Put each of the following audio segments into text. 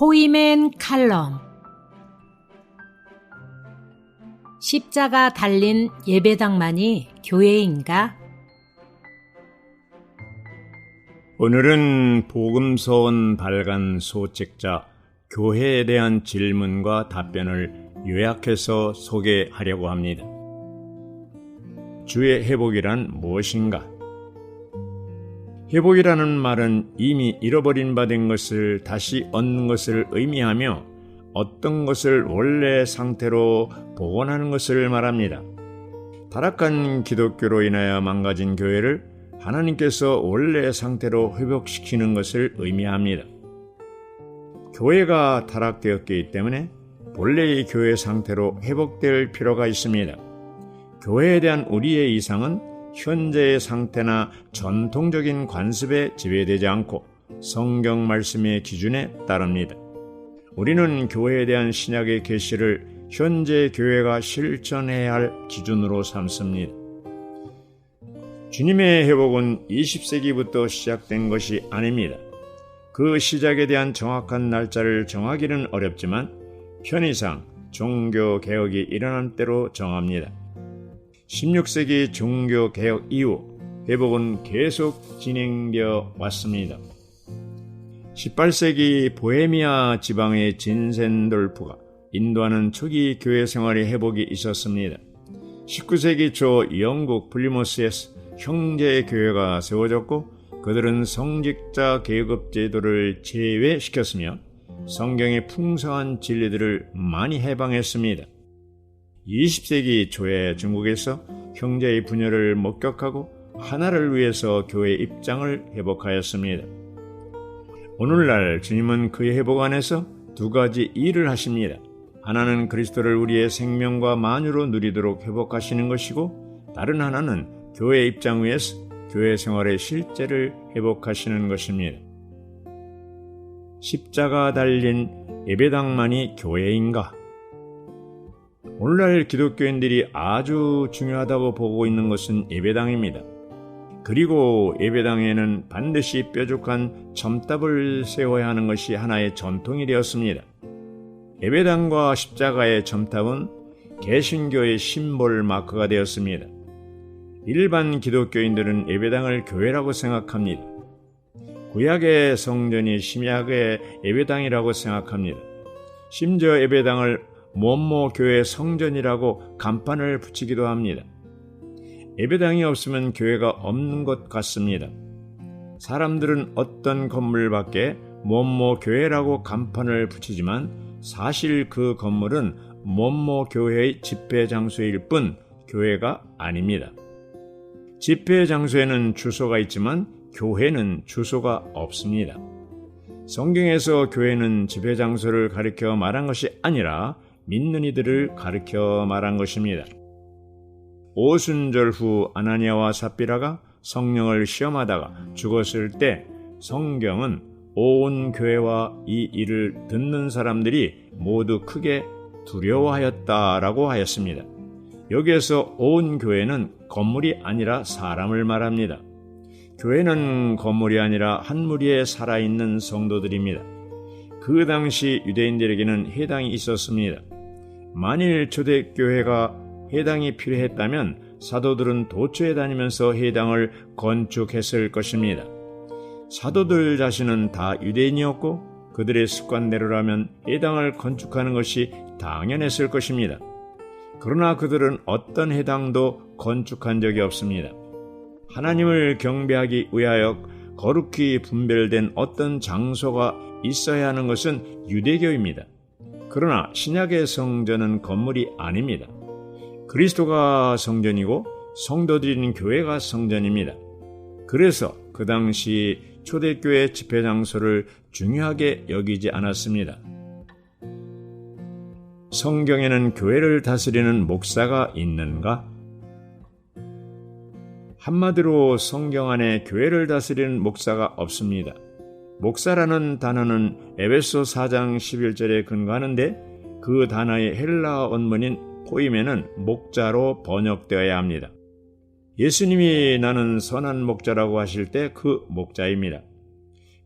포이맨 칼럼 십자가 달린 예배당만이 교회인가? 오늘은 복음서원 발간 소책자 교회에 대한 질문과 답변을 요약해서 소개하려고 합니다. 주의 회복이란 무엇인가? 회복이라는 말은 이미 잃어버린 바 된 것을 다시 얻는 것을 의미하며 어떤 것을 원래 상태로 복원하는 것을 말합니다. 타락한 기독교로 인하여 망가진 교회를 하나님께서 원래 상태로 회복시키는 것을 의미합니다. 교회가 타락되었기 때문에 본래의 교회 상태로 회복될 필요가 있습니다. 교회에 대한 우리의 이상은 현재의 상태나 전통적인 관습에 지배되지 않고 성경 말씀의 기준에 따릅니다. 우리는 교회에 대한 신약의 계시를 현재 교회가 실천해야 할 기준으로 삼습니다. 주님의 회복은 20세기부터 시작된 것이 아닙니다. 그 시작에 대한 정확한 날짜를 정하기는 어렵지만 편의상 종교 개혁이 일어난 때로 정합니다. 16세기 종교 개혁 이후 회복은 계속 진행되어 왔습니다. 18세기 보헤미아 지방의 진센돌프가 인도하는 초기 교회 생활의 회복이 있었습니다. 19세기 초 영국 플리모스에서 형제 교회가 세워졌고 그들은 성직자 계급 제도를 제외시켰으며 성경의 풍성한 진리들을 많이 해방했습니다. 20세기 초에 중국에서 형제의 분열을 목격하고 하나를 위해서 교회 입장을 회복하였습니다. 오늘날 주님은 그의 회복 안에서 두 가지 일을 하십니다. 하나는 그리스도를 우리의 생명과 만유로 누리도록 회복하시는 것이고 다른 하나는 교회 입장 위에서 교회 생활의 실제를 회복하시는 것입니다. 십자가 달린 예배당만이 교회인가? 오늘날 기독교인들이 아주 중요하다고 보고 있는 것은 예배당입니다. 그리고 예배당에는 반드시 뾰족한 점답을 세워야 하는 것이 하나의 전통이 되었습니다. 예배당과 십자가의 점탑은 개신교의 심볼 마크가 되었습니다. 일반 기독교인들은 예배당을 교회라고 생각합니다. 구약의 성전이 심약의 예배당이라고 생각합니다. 심지어 예배당을 뭐뭐 교회 성전이라고 간판을 붙이기도 합니다. 예배당이 없으면 교회가 없는 것 같습니다. 사람들은 어떤 건물 밖에 뭐뭐 교회라고 간판을 붙이지만 사실 그 건물은 뭐뭐 교회의 집회 장소일 뿐 교회가 아닙니다. 집회 장소에는 주소가 있지만 교회는 주소가 없습니다. 성경에서 교회는 집회 장소를 가리켜 말한 것이 아니라 믿는 이들을 가리켜 말한 것입니다. 오순절 후 아나니아와 삽비라가 성령을 시험하다가 죽었을 때 성경은 온 교회와 이 일을 듣는 사람들이 모두 크게 두려워하였다라고 하였습니다. 여기에서 온 교회는 건물이 아니라 사람을 말합니다. 교회는 건물이 아니라 한 무리의 살아있는 성도들입니다. 그 당시 유대인들에게는 해당이 있었습니다. 만일 초대교회가 해당이 필요했다면 사도들은 도처에 다니면서 해당을 건축했을 것입니다. 사도들 자신은 다 유대인이었고 그들의 습관대로라면 해당을 건축하는 것이 당연했을 것입니다. 그러나 그들은 어떤 해당도 건축한 적이 없습니다. 하나님을 경배하기 위하여 거룩히 분별된 어떤 장소가 있어야 하는 것은 유대교입니다. 그러나 신약의 성전은 건물이 아닙니다. 그리스도가 성전이고 성도들인 교회가 성전입니다. 그래서 그 당시 초대교회 집회 장소를 중요하게 여기지 않았습니다. 성경에는 교회를 다스리는 목사가 있는가? 한마디로 성경 안에 교회를 다스리는 목사가 없습니다. 목사라는 단어는 에베소 4장 11절에 근거하는데 그 단어의 헬라어 원문인 포임에는 목자로 번역되어야 합니다. 예수님이 나는 선한 목자라고 하실 때 그 목자입니다.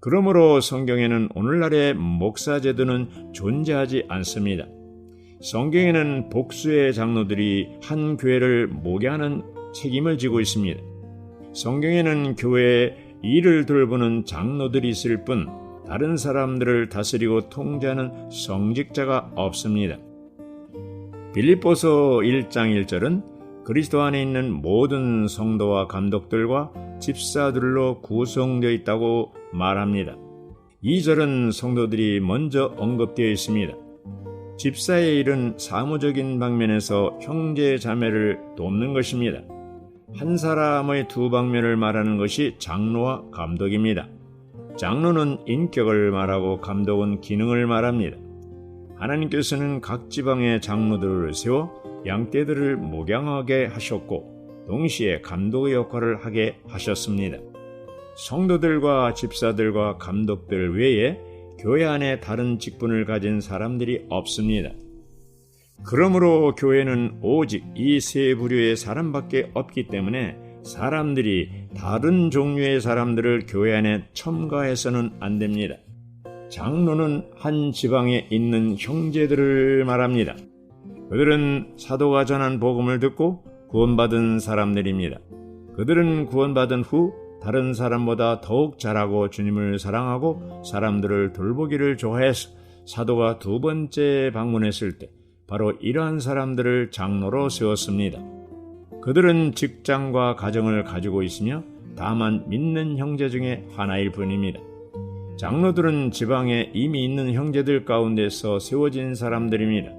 그러므로 성경에는 오늘날의 목사 제도는 존재하지 않습니다. 성경에는 복수의 장로들이 한 교회를 목회하는 책임을 지고 있습니다. 성경에는 교회에 일을 돌보는 장로들이 있을 뿐 다른 사람들을 다스리고 통제하는 성직자가 없습니다. 빌립보서 1장 1절은 그리스도 안에 있는 모든 성도와 감독들과 집사들로 구성되어 있다고 말합니다. 2절은 성도들이 먼저 언급되어 있습니다. 집사의 일은 사무적인 방면에서 형제 자매를 돕는 것입니다. 한 사람의 두 방면을 말하는 것이 장로와 감독입니다. 장로는 인격을 말하고 감독은 기능을 말합니다. 하나님께서는 각 지방의 장로들을 세워 양떼들을 목양하게 하셨고 동시에 감독의 역할을 하게 하셨습니다. 성도들과 집사들과 감독들 외에 교회 안에 다른 직분을 가진 사람들이 없습니다. 그러므로 교회는 오직 이 세 부류의 사람밖에 없기 때문에 사람들이 다른 종류의 사람들을 교회 안에 첨가해서는 안 됩니다. 장로는 한 지방에 있는 형제들을 말합니다. 그들은 사도가 전한 복음을 듣고 구원받은 사람들입니다. 그들은 구원받은 후 다른 사람보다 더욱 잘하고 주님을 사랑하고 사람들을 돌보기를 좋아해서 사도가 두 번째 방문했을 때 바로 이러한 사람들을 장로로 세웠습니다. 그들은 직장과 가정을 가지고 있으며 다만 믿는 형제 중에 하나일 뿐입니다. 장로들은 지방에 이미 있는 형제들 가운데서 세워진 사람들입니다.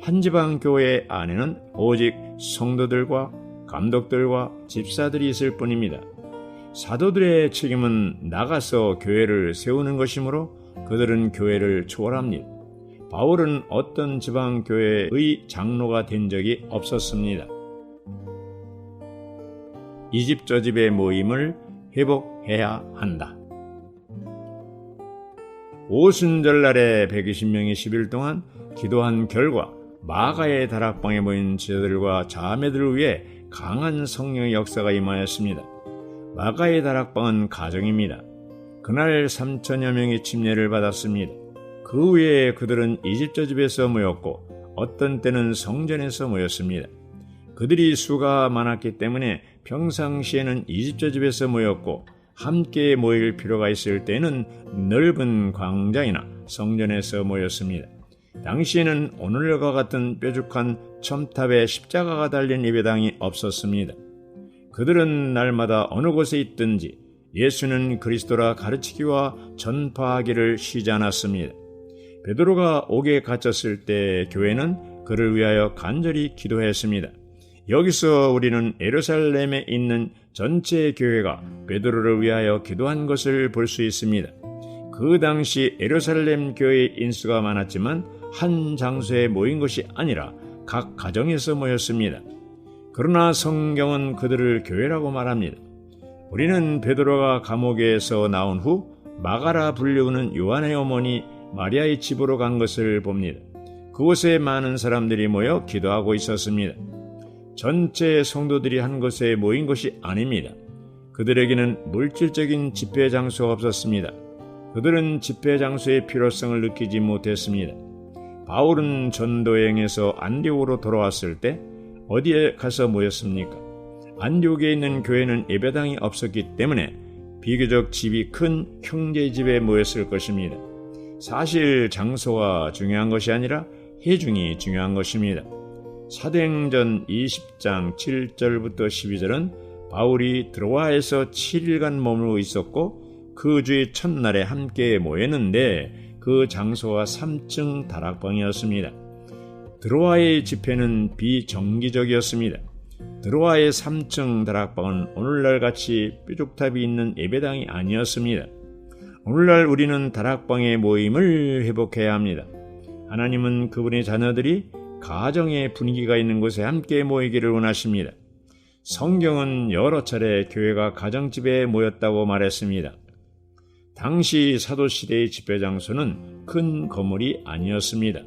한 지방 교회 안에는 오직 성도들과 감독들과 집사들이 있을 뿐입니다. 사도들의 책임은 나가서 교회를 세우는 것이므로 그들은 교회를 초월합니다. 바울은 어떤 지방 교회의 장로가 된 적이 없었습니다. 이 집 저 집의 모임을 회복해야 한다. 오순절날에 120명이 10일 동안 기도한 결과 마가의 다락방에 모인 지도들과 자매들을 위해 강한 성령의 역사가 임하였습니다. 마가의 다락방은 가정입니다. 그날 3천여 명이 침례를 받았습니다. 그 후에 그들은 이집저 집에서 모였고 어떤 때는 성전에서 모였습니다. 그들이 수가 많았기 때문에 평상시에는 이집저 집에서 모였고 함께 모일 필요가 있을 때는 넓은 광장이나 성전에서 모였습니다. 당시에는 오늘과 같은 뾰족한 첨탑에 십자가가 달린 예배당이 없었습니다. 그들은 날마다 어느 곳에 있든지 예수는 그리스도라 가르치기와 전파하기를 쉬지 않았습니다. 베드로가 옥에 갇혔을 때 교회는 그를 위하여 간절히 기도했습니다. 여기서 우리는 에르살렘에 있는 전체 교회가 베드로를 위하여 기도한 것을 볼 수 있습니다. 그 당시 에르살렘 교회의 인수가 많았지만 한 장소에 모인 것이 아니라 각 가정에서 모였습니다. 그러나 성경은 그들을 교회라고 말합니다. 우리는 베드로가 감옥에서 나온 후 마가라 불리우는 요한의 어머니 마리아의 집으로 간 것을 봅니다. 그곳에 많은 사람들이 모여 기도하고 있었습니다. 전체 성도들이 한 곳에 모인 것이 아닙니다. 그들에게는 물질적인 집회 장소가 없었습니다. 그들은 집회 장소의 필요성을 느끼지 못했습니다. 바울은 전도행에서 안디옥으로 돌아왔을 때 어디에 가서 모였습니까? 안디옥에 있는 교회는 예배당이 없었기 때문에 비교적 집이 큰 형제 집에 모였을 것입니다. 사실 장소가 중요한 것이 아니라 해중이 중요한 것입니다. 사도행전 20장 7절부터 12절은 바울이 드로아에서 7일간 머물고 있었고 그 주의 첫날에 함께 모였는데 그 장소가 3층 다락방이었습니다. 드로아의 집회는 비정기적이었습니다. 드로아의 3층 다락방은 오늘날 같이 뾰족탑이 있는 예배당이 아니었습니다. 오늘날 우리는 다락방의 모임을 회복해야 합니다. 하나님은 그분의 자녀들이 가정의 분위기가 있는 곳에 함께 모이기를 원하십니다. 성경은 여러 차례 교회가 가정집에 모였다고 말했습니다. 당시 사도시대의 집회 장소는 큰 건물이 아니었습니다.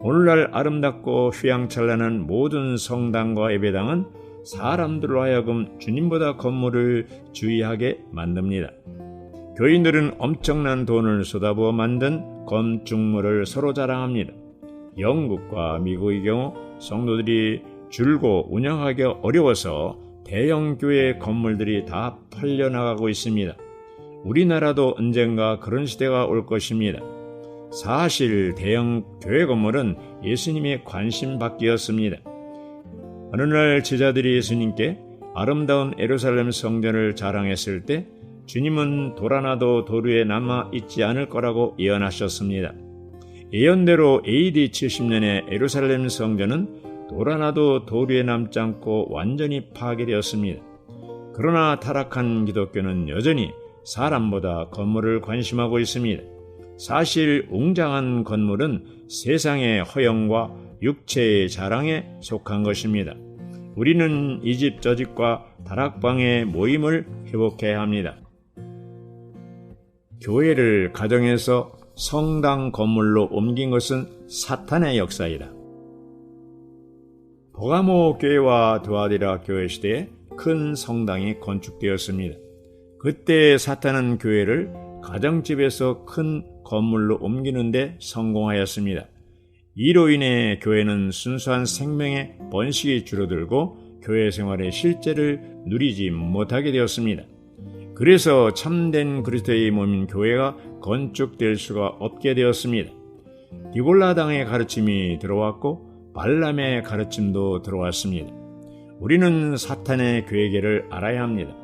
오늘날 아름답고 휘황찬란한 모든 성당과 예배당은 사람들로 하여금 주님보다 건물을 주의하게 만듭니다. 교인들은 엄청난 돈을 쏟아부어 만든 건축물을 서로 자랑합니다. 영국과 미국의 경우 성도들이 줄고 운영하기 어려워서 대형 교회 건물들이 다 팔려나가고 있습니다. 우리나라도 언젠가 그런 시대가 올 것입니다. 사실 대형 교회 건물은 예수님의 관심 밖이었습니다. 어느 날 제자들이 예수님께 아름다운 에루살렘 성전을 자랑했을 때 주님은 돌아나도 도루에 남아 있지 않을 거라고 예언하셨습니다. 예언대로 AD 70년에 에루살렘 성전은 돌아나도 도루에 남지 않고 완전히 파괴되었습니다. 그러나 타락한 기독교는 여전히 사람보다 건물을 관심하고 있습니다. 사실 웅장한 건물은 세상의 허영과 육체의 자랑에 속한 것입니다. 우리는 이 집 저 집과 다락방의 모임을 회복해야 합니다. 교회를 가정에서 성당 건물로 옮긴 것은 사탄의 역사이다. 버가모 교회와 두아디라 교회 시대에 큰 성당이 건축되었습니다. 그때 사탄은 교회를 가정집에서 큰 건물로 옮기는데 성공하였습니다. 이로 인해 교회는 순수한 생명의 번식이 줄어들고 교회 생활의 실제를 누리지 못하게 되었습니다. 그래서 참된 그리스도의 몸인 교회가 건축될 수가 없게 되었습니다. 디골라당의 가르침이 들어왔고 발람의 가르침도 들어왔습니다. 우리는 사탄의 계획을 알아야 합니다.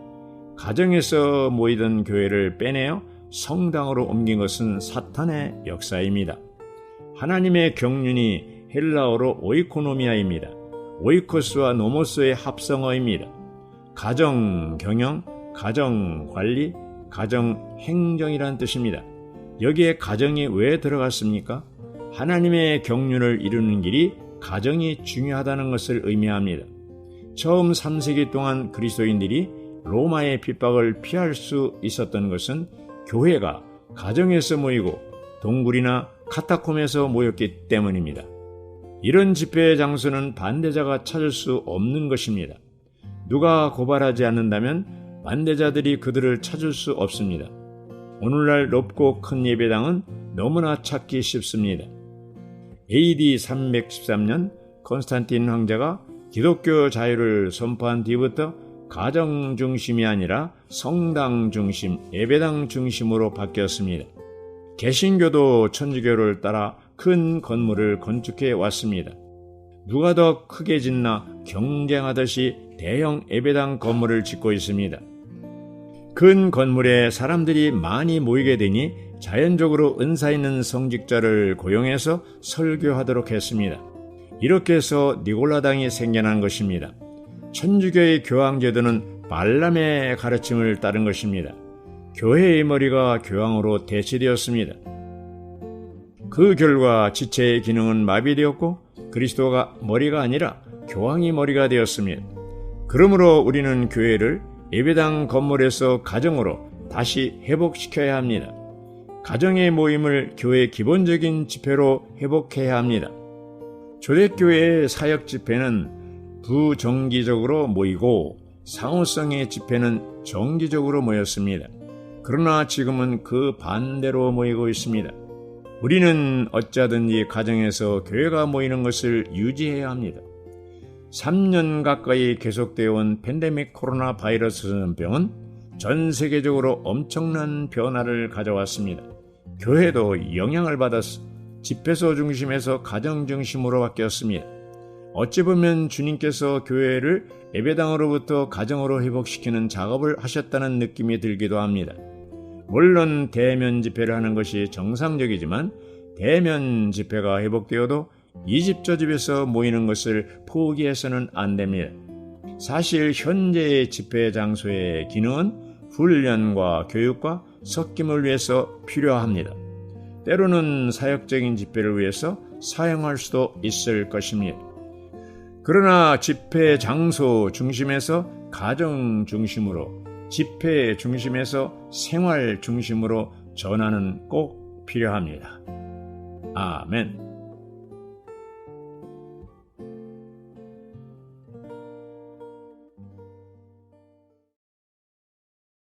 가정에서 모이던 교회를 빼내어 성당으로 옮긴 것은 사탄의 역사입니다. 하나님의 경륜이 헬라어로 오이코노미아입니다. 오이코스와 노모스의 합성어입니다. 가정 경영, 가정 관리, 가정 행정이란 뜻입니다. 여기에 가정이 왜 들어갔습니까? 하나님의 경륜을 이루는 길이 가정이 중요하다는 것을 의미합니다. 처음 3세기 동안 그리스도인들이 로마의 핍박을 피할 수 있었던 것은 교회가 가정에서 모이고 동굴이나 카타콤에서 모였기 때문입니다. 이런 집회 장소는 반대자가 찾을 수 없는 것입니다. 누가 고발하지 않는다면 반대자들이 그들을 찾을 수 없습니다. 오늘날 높고 큰 예배당은 너무나 찾기 쉽습니다. AD 313년 콘스탄틴 황제가 기독교 자유를 선포한 뒤부터 가정 중심이 아니라 성당 중심, 예배당 중심으로 바뀌었습니다. 개신교도 천주교를 따라 큰 건물을 건축해 왔습니다. 누가 더 크게 짓나 경쟁하듯이 대형 예배당 건물을 짓고 있습니다. 큰 건물에 사람들이 많이 모이게 되니 자연적으로 은사 있는 성직자를 고용해서 설교하도록 했습니다. 이렇게 해서 니골라당이 생겨난 것입니다. 천주교의 교황제도는 발람의 가르침을 따른 것입니다. 교회의 머리가 교황으로 대체되었습니다. 그 결과 지체의 기능은 마비되었고 그리스도가 머리가 아니라 교황이 머리가 되었습니다. 그러므로 우리는 교회를 예배당 건물에서 가정으로 다시 회복시켜야 합니다. 가정의 모임을 교회 기본적인 집회로 회복해야 합니다. 초대교회의 사역 집회는 부정기적으로 모이고 상호성의 집회는 정기적으로 모였습니다. 그러나 지금은 그 반대로 모이고 있습니다. 우리는 어쩌든지 가정에서 교회가 모이는 것을 유지해야 합니다. 3년 가까이 계속되어 온 팬데믹 코로나 바이러스 전염병은 전 세계적으로 엄청난 변화를 가져왔습니다. 교회도 영향을 받아서 집회소 중심에서 가정 중심으로 바뀌었습니다. 어찌 보면 주님께서 교회를 예배당으로부터 가정으로 회복시키는 작업을 하셨다는 느낌이 들기도 합니다. 물론 대면 집회를 하는 것이 정상적이지만 대면 집회가 회복되어도 이집저 집에서 모이는 것을 포기해서는 안 됩니다. 사실 현재의 집회 장소의 기능은 훈련과 교육과 섞임을 위해서 필요합니다. 때로는 사역적인 집회를 위해서 사용할 수도 있을 것입니다. 그러나 집회 장소 중심에서 가정 중심으로 집회 중심에서 생활 중심으로 전환은 꼭 필요합니다. 아멘.